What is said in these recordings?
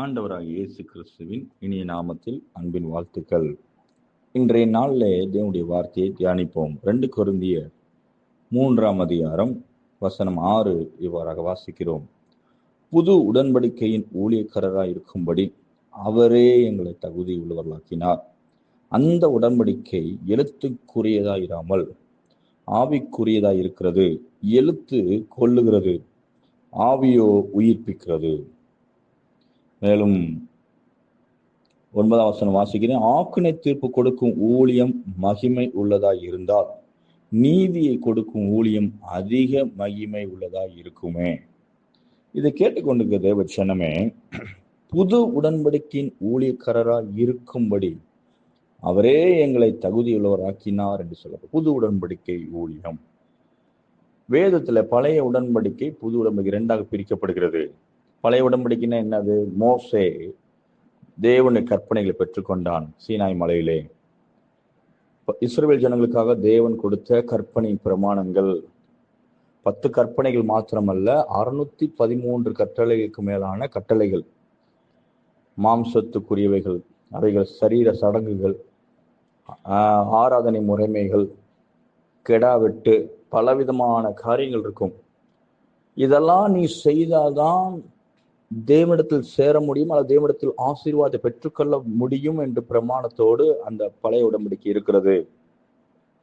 ஆண்டவராக இயேசு கிறிஸ்துவின் இனிய நாமத்தில் அன்பின் வாழ்த்துக்கள். இன்றைய நாளில் தேவனுடைய வார்த்தையை தியானிப்போம். ரெண்டு குருந்திய மூன்றாம் அதிகாரம் வசனம் ஆறு இவ்வாறாக வாசிக்கிறோம். புது உடன்படிக்கையின் ஊழியக்காரராக இருக்கும்படி அவரே எங்களை தகுதி உள்ளவர்களாக்கினார். அந்த உடன்படிக்கை எழுத்துக்குரியதாக இராமல் ஆவிக்குரியதாய் இருக்கிறது எழுத்து கொல்லுகிறது. ஆவியோ உயிர்ப்பிக்கிறது. மேலும் ஒன்பதாம் வசனம் வாசிக்கிறேன். ஆக்கினை தீர்ப்பு கொடுக்கும் ஊழியம் மகிமை உள்ளதாய் இருந்தால் நீதியை கொடுக்கும் ஊழியம் அதிக மகிமை உள்ளதாய் இருக்குமே. இதை கேட்டுக்கொண்டிருக்க தேவ சனமே புது உடன்படிக்கையின் ஊழியக்காரராய் இருக்கும்படி அவரே எங்களை தகுதியுள்ளவராக்கினார் என்று சொல்ல புது உடன்படிக்கை ஊழியம். வேதத்துல பழைய உடன்படிக்கை புது உடன்படிக்கை இரண்டாக பிரிக்கப்படுகிறது. பழைய உடன்படிக்கைன்னா என்னது? மோசே தேவனுடைய கற்பனைகளை பெற்றுக்கொண்டான் சீனாய் மலையிலே. இஸ்ரேல் ஜனங்களுக்காக தேவன் கொடுத்த கற்பனை பிரமாணங்கள் பத்து கற்பனைகள் மாத்திரமல்ல அறுநூத்தி பதிமூன்று கட்டளைகளுக்கு மேலான கட்டளைகள். மாம்சத்துக்குரியவைகள் அவைகள் சரீர சடங்குகள் ஆராதனை முறைமைகள் கெடா வெட்டு பலவிதமான காரியங்கள் இருக்கும். இதெல்லாம் நீ செய்தால்தான் தேவனிடத்தில் சேர முடியும் அல்லது தேவனிடத்தில் ஆசீர்வாதத்தை பெற்றுக்கொள்ள முடியும் என்று பிரமாணத்தோடு அந்த பழைய உடன்படிக்கை இருக்கிறது.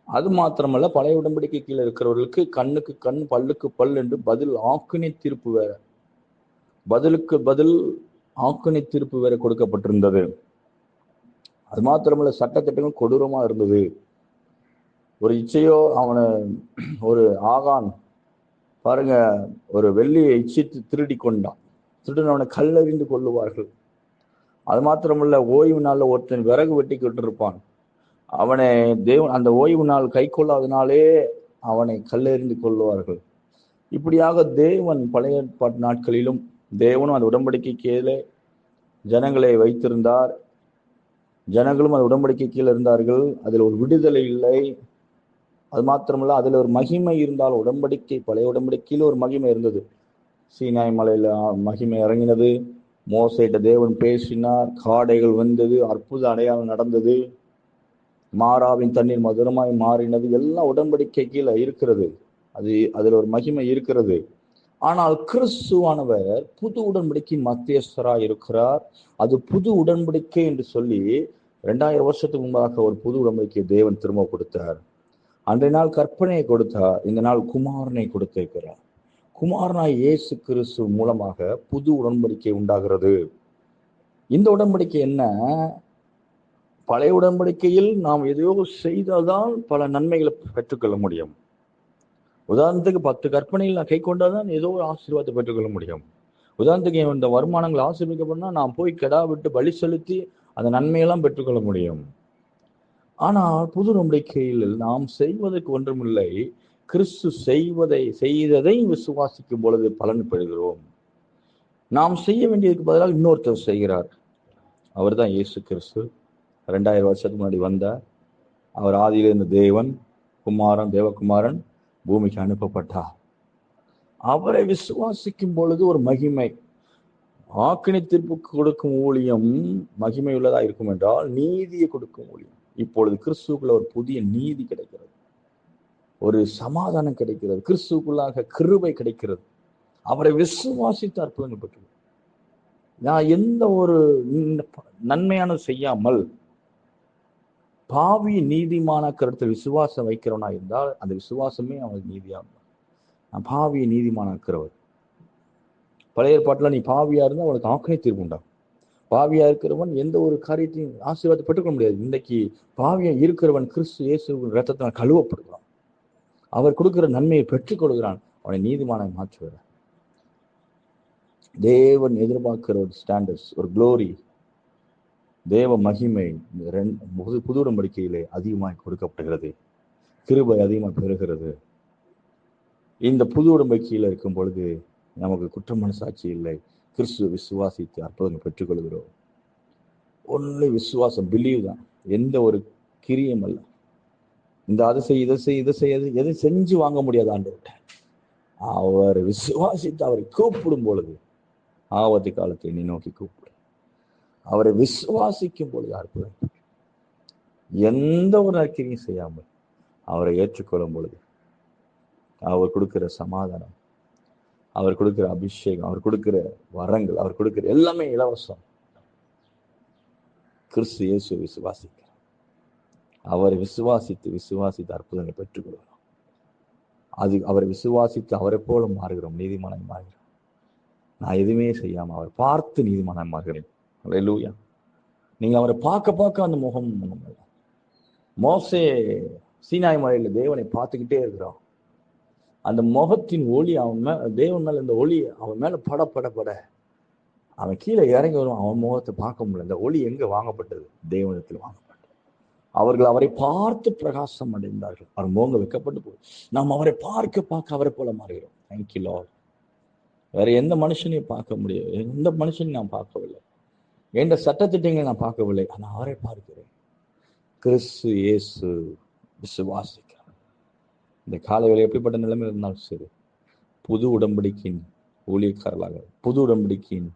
அது மாத்திரமல்ல பழைய உடன்படிக்கை கீழே இருக்கிறவர்களுக்கு கண்ணுக்கு கண் பல்லுக்கு பல் என்று பதில் ஆக்கினை தீர்ப்பு வேற. பதிலுக்கு பதில் ஆக்கினை தீர்ப்பு வேற கொடுக்கப்பட்டிருந்தது. அது மாத்திரமல்ல சட்டத்திட்டங்கள் கொடூரமா இருந்தது. ஒரு இச்சையோ அவனை ஒரு ஆகான் பாருங்க ஒரு வெள்ளியை இச்சித்து திருடி கொண்டான். திருடன் அவனை கல்லறிந்து கொள்ளுவார்கள். அது மாத்திரமல்ல ஓய்வு நாளில் ஒருத்தன் விறகு வெட்டிக்கிட்டு இருப்பான் அவனை தேவன் அந்த ஓய்வு நாள் கை கொள்ளாதனாலே அவனை கல்லெறிந்து கொள்ளுவார்கள். இப்படியாக தேவன் பழைய நாட்களிலும் தேவனும் அந்த உடன்படிக்கை கீழே ஜனங்களை வைத்திருந்தார். ஜனங்களும் அந்த உடன்படிக்கை கீழே இருந்தார்கள். அதில் ஒரு விடுதலை இல்லை. அது மாத்திரமல்ல அதில் ஒரு மகிமை இருந்தால் உடன்படிக்கை பழைய உடன்படிக்கையில ஒரு மகிமை இருந்தது. சீனாய் மலையில் மகிமை இறங்கினது. மோசைட்ட தேவன் பேசினார். காடைகள் வந்தது. அற்புத அடையாளம் நடந்தது. மாறாவின் தண்ணீர் மதுரமாய் மாறினது. எல்லாம் உடன்படிக்கை கீழே இருக்கிறது. அது அதில் ஒரு மகிமை இருக்கிறது. ஆனால் கிறிஸ்துவானவர் புது உடன்படிக்கை மத்தியஸ்தராக இருக்கிறார். அது புது உடன்படிக்கை என்று சொல்லி ரெண்டாயிரம் வருஷத்துக்கு முன்பாக ஒரு புது உடன்படிக்கை தேவன் திரும்ப கொடுத்தார். அன்றைய நாள் கற்பனையை கொடுத்தார். இந்த நாள் குமாரனை கொடுத்திருக்கிறார். குமாரனாய் இயேசு கிறிஸ்து மூலமாக புது உடன்படிக்கை உண்டாகிறது. இந்த உடன்படிக்கை என்ன? பழைய உடன்படிக்கையில் நாம் எதையோ செய்தால்தான் பல நன்மைகளை பெற்றுக்கொள்ள முடியும். உதாரணத்துக்கு பத்து கற்பனைகள் நான் கை கொண்டாதான் ஏதோ ஒரு ஆசீர்வாதத்தை பெற்றுக்கொள்ள முடியும். உதாரணத்துக்கு இந்த வருமானங்கள் ஆசீர்வதிக்கப்படனா நான் போய் கெடா விட்டு பலி செலுத்தி அந்த நன்மையெல்லாம் பெற்றுக்கொள்ள முடியும். ஆனால் புது நம்பிக்கையில் நாம் செய்வதற்கு ஒன்றுமில்லை. கிறிஸ்து செய்வதை செய்ததை விசுவாசிக்கும் பொழுது பலன் பெறுகிறோம். நாம் செய்ய வேண்டியதுக்கு பதிலாக இன்னொருத்தர் செய்கிறார். அவர் தான் இயேசு கிறிஸ்து. ரெண்டாயிரம் வருஷத்துக்கு முன்னாடி வந்தார். அவர் ஆதியிலிருந்து தேவன் குமாரன் தேவகுமாரன் பூமிக்கு அனுப்பப்பட்டார். அவரை விசுவாசிக்கும் பொழுது ஒரு மகிமை. ஆக்கணி தீர்ப்புக்கு கொடுக்கும் ஊழியம் மகிமை உள்ளதா இருக்கும் என்றால் நீதியை கொடுக்கும் ஊழியம். இப்பொழுது கிறிஸ்துக்குள்ள ஒரு புதிய நீதி கிடைக்கிறது. ஒரு சமாதானம் கிடைக்கிறது கிறிஸ்துக்குள்ளாக கிருபை கிடைக்கிறது. அவரை விசுவாசித்து அற்புதங்கள் பெற்று நான் எந்த ஒரு நன்மையான செய்யாமல் பாவி நீதிமான கருத்தில் விசுவாசம் வைக்கிறவனா இருந்தால் அந்த விசுவாசமே அவனுக்கு நீதியாகும். நான் பாவியை நீதிமானாக்கிறவர். பழைய ஏற்பாட்டில் நீ பாவியா இருந்தால் அவனுக்கு ஆக்கினை தீர்ப்பு உண்டாகும். பாவியா இருக்கிறவன் எந்த ஒரு காரியத்தையும் ஆசீர்வாதத்தை பெற்றுக்கொள்ள முடியாது. இன்னைக்கு பாவியா இருக்கிறவன் கிறிஸ்து இயேசு ரத்தத்தினால் கழுவப்படும். அவர் கொடுக்கிற நன்மையை பெற்றுக் கொடுக்கிறான் அவனை நீதிமானை மாற்றுகிறார் தேவன் எதிர்பார்க்கிற ஒரு ஸ்டாண்டர்ட்ஸ் ஒரு குளோரி தேவ மகிமை புது புது உடம்படிக்கையிலே அதிகமாய் கொடுக்கப்படுகிறது. கிருபை அதிகமாக பெறுகிறது. இந்த புது உடம்படிக்கையில் இருக்கும் பொழுது நமக்கு குற்ற மனசாட்சி இல்லை. கிறிஸ்துவ விசுவாசித்து அற்புதங்கள் பெற்றுக்கொள்கிறோம் ஒன்லி விசுவாசம் பிலீவ் தான். எந்த ஒரு கிரியும் அல்ல. இந்த அது செய் இதை செய் இதை செய்ய எது செஞ்சு வாங்க முடியாது ஆண்டவர்கிட்ட. அவர் விசுவாசித்து அவரை கூப்பிடும் பொழுது ஆபத்து காலத்தை நீ நோக்கி கூப்பிடு. அவரை விசுவாசிக்கும் பொழுது அற்புதம். எந்த ஒரு அறிக்கையும் செய்யாமல் அவரை ஏற்றுக்கொள்ளும் பொழுது அவர் கொடுக்கிற சமாதானம் அவர் கொடுக்கிற அபிஷேகம் அவர் கொடுக்கிற வரங்கள் அவர் கொடுக்கிற எல்லாமே இலவசம். கிறிஸ்து இயேசு விசுவாசிக்க. அவரை விசுவாசித்து விசுவாசித்து அற்புதங்களை பெற்றுக்கொள்கிறோம். அது அவரை விசுவாசித்து அவரை போல மாறுகிறோம் நீதிமானம் மாறுகிறோம். நான் எதுவுமே செய்யாமல் அவர் பார்த்து நீதிமானம் மாறுகிறேன். லூயா நீங்கள் அவரை பார்க்க பார்க்க அந்த முகம் இல்லை. மோசே சீனாய் மலையில் தேவனை பார்த்துக்கிட்டே இருக்கிறான். அந்த முகத்தின் ஒளி அவன் மேல தேவன் மேலே இந்த ஒளி அவன் மேல பட பட பட. அவன் கீழே இறங்கி வரும் அவன் முகத்தை பார்க்க முடியல. இந்த ஒளி எங்கே வாங்கப்பட்டது? தேவனத்தில் வாங்கப்பட்டது. அவர்கள் அவரை பார்த்து பிரகாசம் அடைந்தார்கள். அவர் மோங்க வைக்கப்பட்டு போய் நாம் அவரை பார்க்க பார்க்க அவரை போல மாறுகிறோம். தேங்க்யூ லார்ட் வேற எந்த மனுஷனையும் பார்க்க முடியாது எந்த மனுஷனையும் நான் பார்க்கவில்லை. எந்த சட்டத்திட்டங்களை நான் பார்க்கவில்லை. ஆனால் அவரை பார்க்கிறேன். கிறிஸ்து இயேசு விசுவாசிக்கிறார். இந்த காலை எப்படிப்பட்ட நிலைமை இருந்தாலும் சரி புது உடன்படிக்கையின் ஊழியக்காரர்களாக புது உடன்படிக்கையின்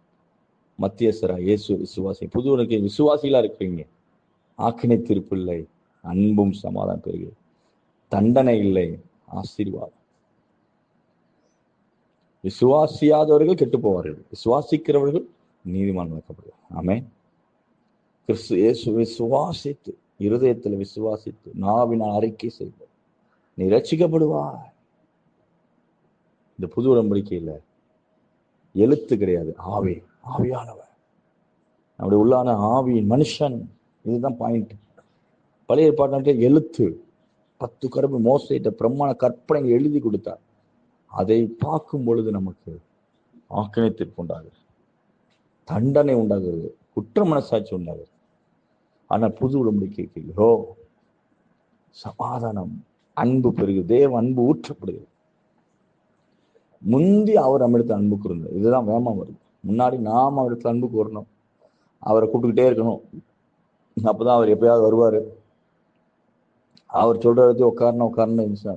மத்தியஸ்தரா இயேசு விசுவாசி புது உடன்படிக்கை விசுவாசிகளாக இருக்கிறீங்க. ஆக்கினை தீர்ப்பு இல்லை அன்பும் சமாதானம் பெருகு தண்டனை இல்லை ஆசீர்வாதம். விசுவாசியாதவர்கள் கெட்டு போவார்கள் விசுவாசிக்கிறவர்கள் நீதிமான் வைக்கப்படுவார் ஆமே கிறிஸ்து இயேசு விசுவாசித்து இருதயத்தில் விசுவாசித்து நாவினால் அறிக்கை செய்வார் நீ ரட்சிக்கப்படுவாய் இந்த புது உடம்படிக்கையில் எழுத்து கிடையாது. ஆவி ஆவியானவர். நம்முடைய உள்ளான ஆவியின் மனுஷன். இதுதான் பாயிண்ட் பழைய ஏற்பாட்டு எழுத்து பத்து கருப்பு மோசையிட்ட பிரம்மாண கற்பனைகள் எழுதி கொடுத்தார். அதை பார்க்கும் பொழுது நமக்கு ஆக்கினைத்திற்கு உண்டாகுது தண்டனை உண்டாகிறது. குற்ற மனசாட்சி உண்டாகுது ஆனால் புது உடம்படிக்கைகளோ சமாதானம் அன்பு பெருகு தேவ அன்பு ஊற்றப்படுகிறது. முந்தி அவர் நம்மிடத்தில் அன்பு கூர்ந்தார் இதுதான் வேமா வருது. முன்னாடி நாம் அவரிடத்துல அன்பு கூறணும் அவரை கூப்பிட்டுக்கிட்டே இருக்கணும். அப்போதான் அவர் எப்பயாவது வருவார். அவர் சொல்கிறதே உட்காரணும் உட்காரணும் இருந்துச்சு.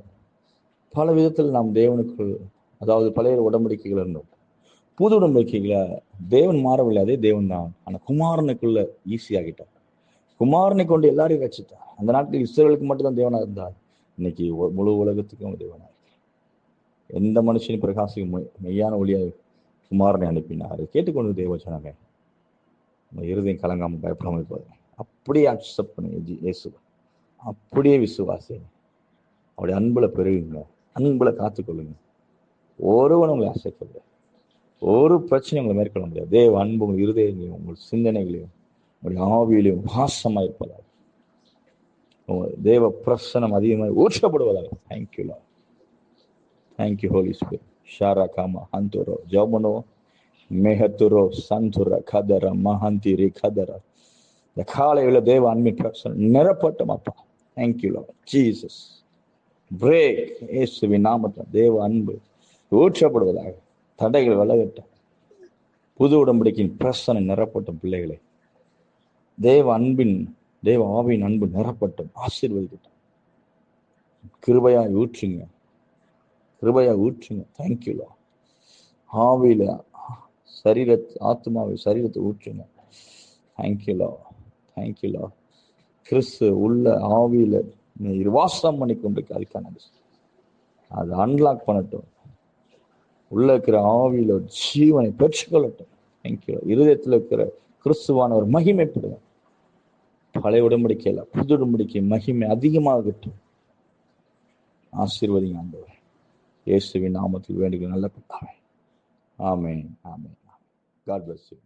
பல விதத்தில் நாம் தேவனுக்கு அதாவது பழைய உடம்படிக்கைகள் இருந்தோம். புது உடம்படிக்கைகளை தேவன் மாறவில்லை அதே தேவன் தான். ஆனால் குமாரனுக்குள்ள ஈஸியாகிட்டார் குமாரனை கொண்டு எல்லாரையும் வச்சுட்டார் அந்த நாட்டில் இஸ்ரேலுக்கு மட்டும்தான் தேவனாக இருந்தார். இன்னைக்கு முழு உலகத்துக்கும் தேவனாக எந்த மனுஷனும் பிரகாசிக்க மெய்யான ஒளியாக குமாரனை அனுப்பினார். கேட்டுக்கொண்டு தேவ சொன்னாங்க உங்க இருதயம் பயப்படாமல் இருப்பாரு அப்படியே அக்செப்ட் பண்ணுங்க ஜி- இயேசு. அப்படியே விசுவாசிங்க. அவருடைய அன்புல பெருகுங்க. அன்புல காத்துக்கொள்ளுங்க. ஒருவன் உங்களை அசைக்கவில்லை. ஒரு பிரச்சனையும் உங்களை மேற்கொள்ள முடியாது. தேவ அன்பு உங்கள் இருதயங்களையும் உங்கள் சிந்தனைகளையும் உங்களுடைய ஆவியிலையும் வாசமா இருப்பதாக. தேவ பிரசனம் அதிகமாக ஊற்றப்படுவதாக. Thank you thank you holy spirit Shara காமா ஹந்தோரோ ஜோமனோ மெஹத்துரோ சந்துர கதர மஹந்திரி கதர இந்த காலையில் தேவ அன்பின் பிரசனம் நிரப்பட்டும் அப்பா. தேங்க்யூ லோ ஜீசஸ் பிரேக் ஏசுவி நாமத்தில் தேவ அன்பு ஊற்றப்படுவதாக தடைகள் விலகட்டும். புது உடம்படிக்கின் பிரசனை நிரப்பட்டும் பிள்ளைகளை. தேவ அன்பின் தேவ ஆவியின் அன்பு நிரப்பட்டும் ஆசீர்வதிக்கட்டும். கிருபையா ஊற்றுங்க. கிருபையா ஊற்றுங்க. தேங்க்யூலா ஆவியில சரீரத் ஆத்மாவை சரீரத்தை ஊற்றுங்க. தேங்க்யூலா தேங்க்யூலா கிறிஸ்து உள்ள ஆவியில நீ வாசம் பண்ணி கொண்டிருக்க அதுக்கான அதை அன்லாக் பண்ணட்டும். உள்ள இருக்கிற ஆவியில ஒரு ஜீவனை பெற்றுக்கொள்ளட்டும். தேங்க்யூ இருதயத்தில் இருக்கிற கிறிஸ்துவான ஒரு மகிமைப்படுங்க பழைய உடம்படிக்கையில புது உடம்படிக்கை மகிமை அதிகமாகட்டும் ஆசீர்வதிங்க ஆண்டவர். இயேசுவின் நாமத்தில் வேண்டுகிற நல்ல பிதாவே. ஆமே ஆமே காட் பிளஸ் யூ